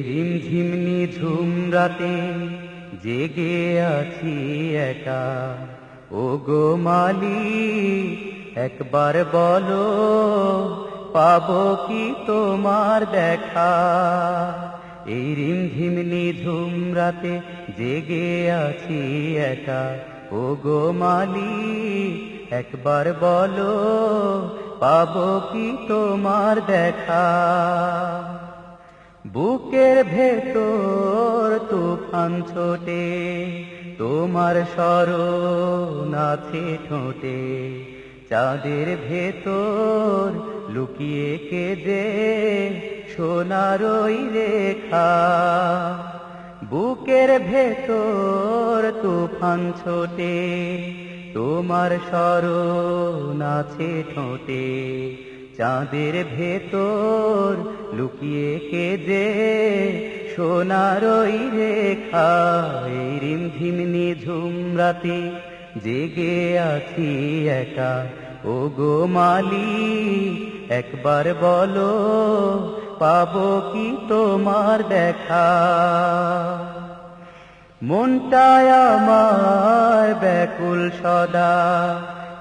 রিমঝিম নিঝুম রাতে জেগে আছি একা। ও গো মালি একবার বলো, পাবো কি তোমার দেখা? এই রিমঝিম নিঝুম রাতে জেগে আছি একা। ও গো মালি একবার বলো, পাবো কি তোমার দেখা? বুকের ভেতর তুফান ছোটে, তোমার স্মরণ আছে ঠোঁটে। চাঁদের ভেতর লুকিয়ে কেঁদে সোনার ওই রেখা। বুকের ভেতর তুফান ছোটে, তোমার স্মরণ আছে ঠোঁটে। চাঁদের ভেতর লুকিয়ে কেঁদে সোনার ওই রেখা এই রিমঝিম নিঝুম জেগে আছি একা। ও গো মালি একবার বলো, পাবো কি তোমার দেখা? মনটায় আমার ব্যাকুল সদা,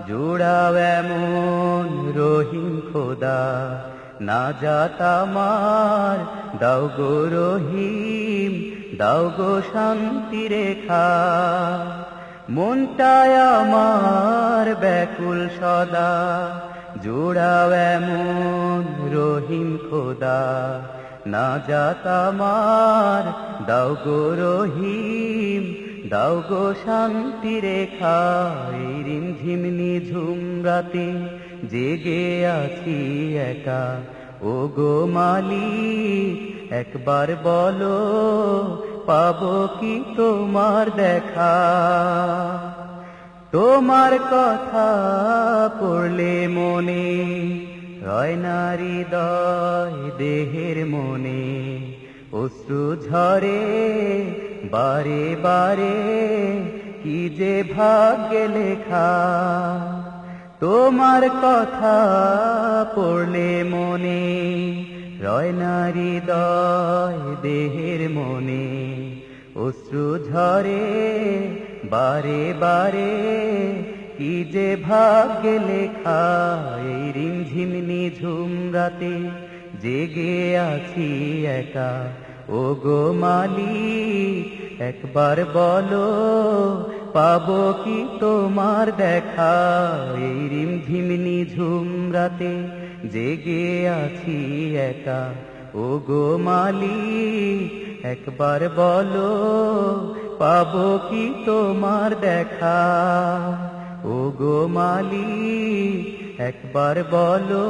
জোড়াও এমন রহিম খোদা। না যাত আমার। দাও গো রহিম, দাও গো শান্তি রেখা। মনটায় আমার ব্যাকুল সদা। জোড়াও এমন রহিম খোদা। না যাত আমার। দাও গো রহিম, দাও গো শান্তি রেখা। এই রিমঝিম নিঝুম রাতে জেগে আছি একা। ও গো মালি একবার বলো, পাবো কি তোমার দেখা? তোমার কথা পড়লে মনে রয় নারী দয় দেহের মনে। অশ্রু ঝরে, বারে বারে, কি যে ভাগ্যে লেখা। তোমার কথা পড়লে মনে রয় নারী দয় দেহের মনে। অশ্রু ঝরে, বারে বারে, কি যে ভাগ্যে লেখা এই রিমঝিম নিঝুম রাতে। জেগে আছি একা ও গো মালি একবার বলো, পাবো কি তোমার দেখা? এই রিমঝিম নিঝুম রাতে জেগে আছি একা। ও গো মালি একবার বলো, পাবো কি তোমার দেখা? ও গো মালি একবার বলো,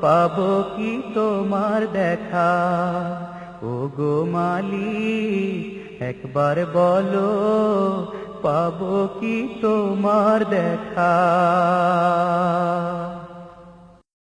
পাবো কি তোমার দেখা? ও গো মালি একবার বলো পাবো কি তোমার দেখা?